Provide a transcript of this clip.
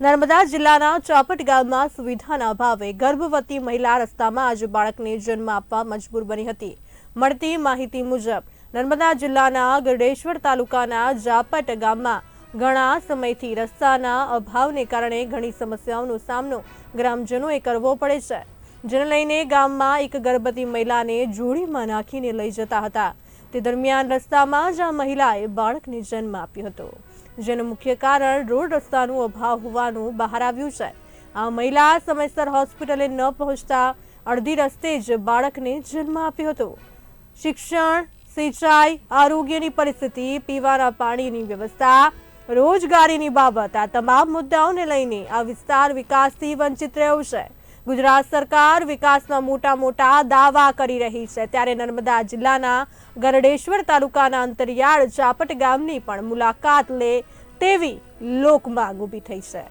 નર્મદા જિલ્લાના ચાપટ ગામમાં સુવિધાના અભાવે ગર્ભવતી મહિલા રસ્તામાં આજે બાળકને જન્મ આપવા મજબૂર બની હતી. મળતી માહિતી મુજબ, નર્મદા જિલ્લાના ગરડેશ્વર તાલુકાના જાપટ ગામમાં ઘણા સમયથી રસ્તાના અભાવને કારણે ઘણી સમસ્યાઓનો સામનો ગ્રામજનોએ કરવો પડે છે. જેને લઈને ગામમાં એક ગર્ભવતી મહિલાને જોડીમાં નાખીને લઈ જતા હતા. તે દરમિયાન રસ્તામાં જ આ મહિલાએ બાળકને જન્મ આપ્યો હતો. જેનું મુખ્ય કારણ રોડ રસ્તાનું અભાવ હોવાનું બહાર આવ્યું છે. આ મહિલા સમયસર હોસ્પિટલે ન પહોંચતા અડધી રસ્તે જ બાળકને જન્મ આપ્યો હતો. શિક્ષણ, સિંચાઈ, આરોગ્યની પરિસ્થિતિ, પીવાના પાણીની વ્યવસ્થા, રોજગારીની બાબત આ તમામ મુદ્દાઓને લઈને આ વિસ્તાર વિકાસથી વંચિત રહ્યો છે. ગુજરાત સરકાર વિકાસના મોટા મોટા દાવા કરી રહી છે. ત્યારે નર્મદા જિલ્લાના ગરડેશ્વર તાલુકાના અંતરિયાળ ચાપટ ગામની પણ મુલાકાત લે તેવી લોકમાંગ ઊભી થઈ છે.